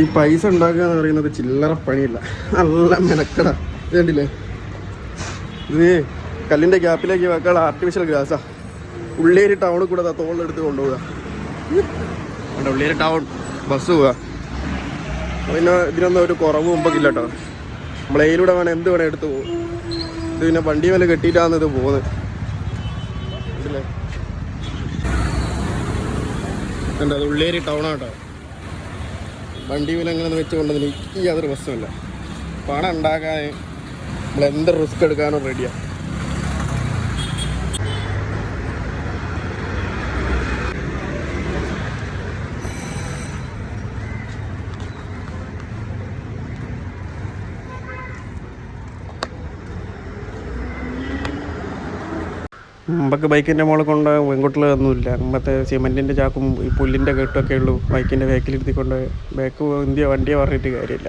ഈ പൈസ ഉണ്ടാക്കുക എന്ന് പറയുന്നത് ചില്ലറ പണിയില്ല. നല്ല മെനക്കട. കണ്ടില്ലേ ഇത് കല്ലിന്റെ ഗ്യാപ്പിലേക്ക് വെക്കാനുള്ള ആർട്ടിഫിഷ്യൽ ഗ്രാസാ ഉള്ളേരി ടൗണിൽ കൂടെ ദാ തോളിലെടുത്ത് കൊണ്ടുപോവുക. ഉള്ളേരി ടൗൺ ബസ് പോവുക. പിന്നെ ഇതിനൊന്നും ഒരു കുറവ് മുമ്പൊക്കെ കേട്ടോ നമ്മളേലൂടെ വേണം എന്ത് വേണം എടുത്ത് പോകും ഇത് പിന്നെ വണ്ടി മേലെ കെട്ടിയിട്ടാണ് ഇത് പോകുന്നത് കണ്ടില്ലേ? കണ്ടോ അത് ഉള്ളേരി ടൗണാട്ടോ വണ്ടി വില അങ്ങനെ വെച്ച് കൊണ്ടുവന്നില്ല എനിക്ക് യാതൊരു പ്രശ്നമില്ല പണം ഉണ്ടാക്കാൻ നമ്മൾ എന്ത് റിസ്ക് എടുക്കാനും റെഡിയാണ് മുമ്പൊക്കെ ബൈക്കിന്റെ മുകളിൽ കൊണ്ട് പെൺകുട്ടികളൊന്നുമില്ല മുമ്പത്തെ സിമെന്റിന്റെ ചാക്കും ഈ പുല്ലിന്റെ കെട്ടൊക്കെ ഉള്ളൂ. ബൈക്കിന്റെ ബാക്കിലിരുത്തിക്കൊണ്ട് ബാക്ക് ഇന്ത്യ വണ്ടിയെ പറഞ്ഞിട്ട് കാര്യമില്ല.